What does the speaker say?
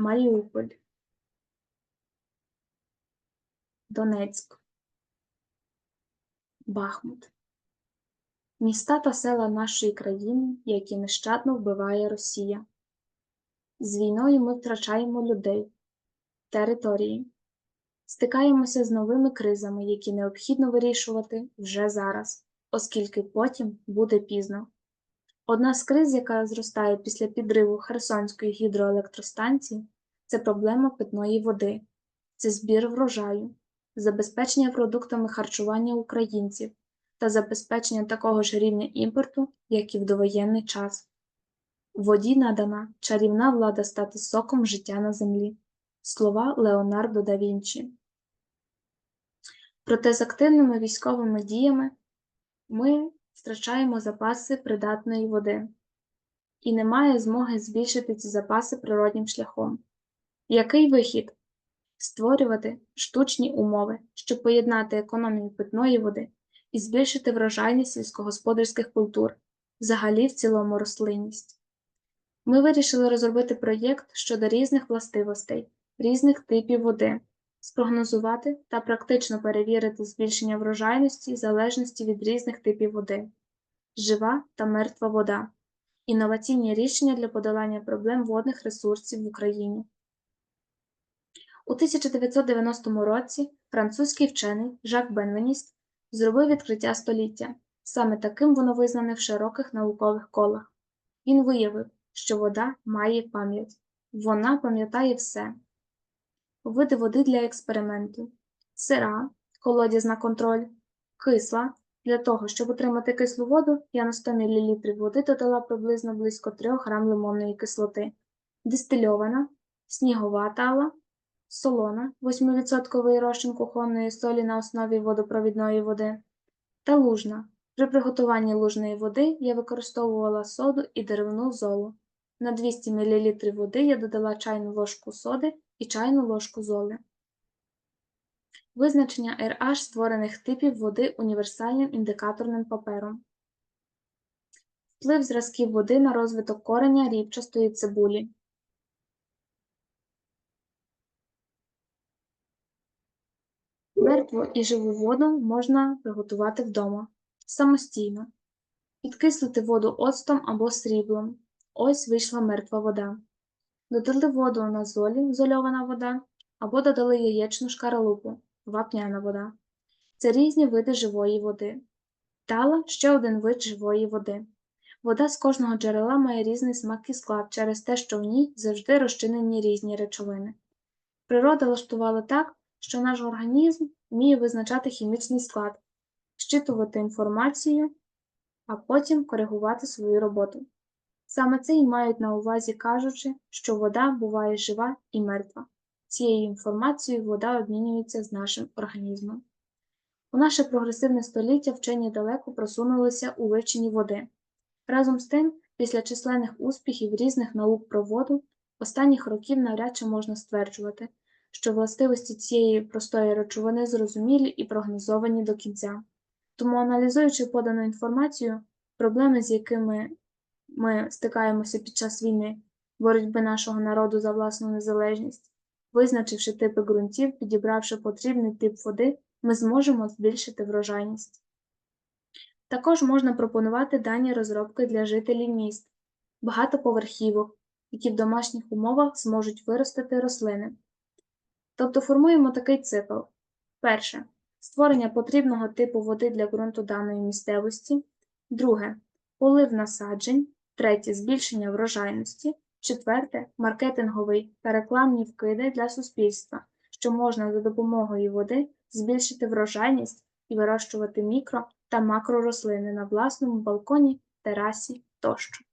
Маріуполь, Донецьк, Бахмут. Міста та села нашої країни, які нещадно вбиває Росія. З війною ми втрачаємо людей, території, стикаємося з новими кризами, які необхідно вирішувати вже зараз, оскільки потім буде пізно. Одна з криз, яка зростає після підриву Херсонської гідроелектростанції, це проблема питної води, це збір врожаю, забезпечення продуктами харчування українців та забезпечення такого ж рівня імпорту, як і в довоєнний час. Воді надана чарівна влада стати соком життя на землі. Слова Леонардо да Вінчі. Проте з активними військовими діями ми втрачаємо запаси придатної води, і немає змоги збільшити ці запаси природнім шляхом. Який вихід? Створювати штучні умови, щоб поєднати економію питної води і збільшити врожайність сільськогосподарських культур, взагалі в цілому рослинність. Ми вирішили розробити проєкт щодо різних властивостей, різних типів води, спрогнозувати та практично перевірити збільшення врожайності в залежності від різних типів води, жива та мертва вода, інноваційні рішення для подолання проблем водних ресурсів в Україні. У 1990 році французький вчений Жак Бенвеніст зробив відкриття століття. Саме таким воно визнане в широких наукових колах. Він виявив, що вода має пам'ять, вона пам'ятає все. Види води для експерименту: сира, колодязна контроль, кисла. Для того, щоб отримати кислу воду, я на 100 мл води додала приблизно близько 3 г лимонної кислоти, дистильована, снігова тала, солона 8% розчин кухонної солі на основі водопровідної води та лужна. При приготуванні лужної води я використовувала соду і деревну золу. На 200 мл води я додала чайну ложку соди і чайну ложку золи. Визначення RH створених типів води універсальним індикаторним папером. Вплив зразків води на розвиток кореня рібчастої цибулі. Мертву і живу воду можна приготувати вдома самостійно. Підкислити воду оцтом або сріблом. Ось вийшла мертва вода. Додали воду на золі, зольована вода, або додали яєчну шкаралупу, вапняна вода. Це різні види живої води. Тала ще один вид живої води. Вода з кожного джерела має різний смак і склад через те, що в ній завжди розчинені різні речовини. Природа влаштувала так, що наш організм вміє визначати хімічний склад, щитувати інформацію, а потім коригувати свою роботу. Саме це і мають на увазі кажучи, що вода буває жива і мертва. Цією інформацією вода обмінюється з нашим організмом. У наше прогресивне століття вчені далеко просунулися у вивченні води. Разом з тим, після численних успіхів різних наук про воду, останніх років навряд чи можна стверджувати, що властивості цієї простої речовини зрозумілі і прогнозовані до кінця. Тому, аналізуючи подану інформацію, проблеми, з якими ми стикаємося під час війни, боротьби нашого народу за власну незалежність, визначивши типи ґрунтів, підібравши потрібний тип води, ми зможемо збільшити врожайність. Також можна пропонувати дані розробки для жителів міст, багатоповерхівок, які в домашніх умовах зможуть виростити рослини. Тобто формуємо такий цикл. Перше. Створення потрібного типу води для ґрунту даної місцевості. Друге полив насаджень. Третє збільшення врожайності. Четверте маркетинговий та рекламні вкиди для суспільства, що можна за допомогою води збільшити врожайність і вирощувати мікро та макророслини на власному балконі, терасі тощо.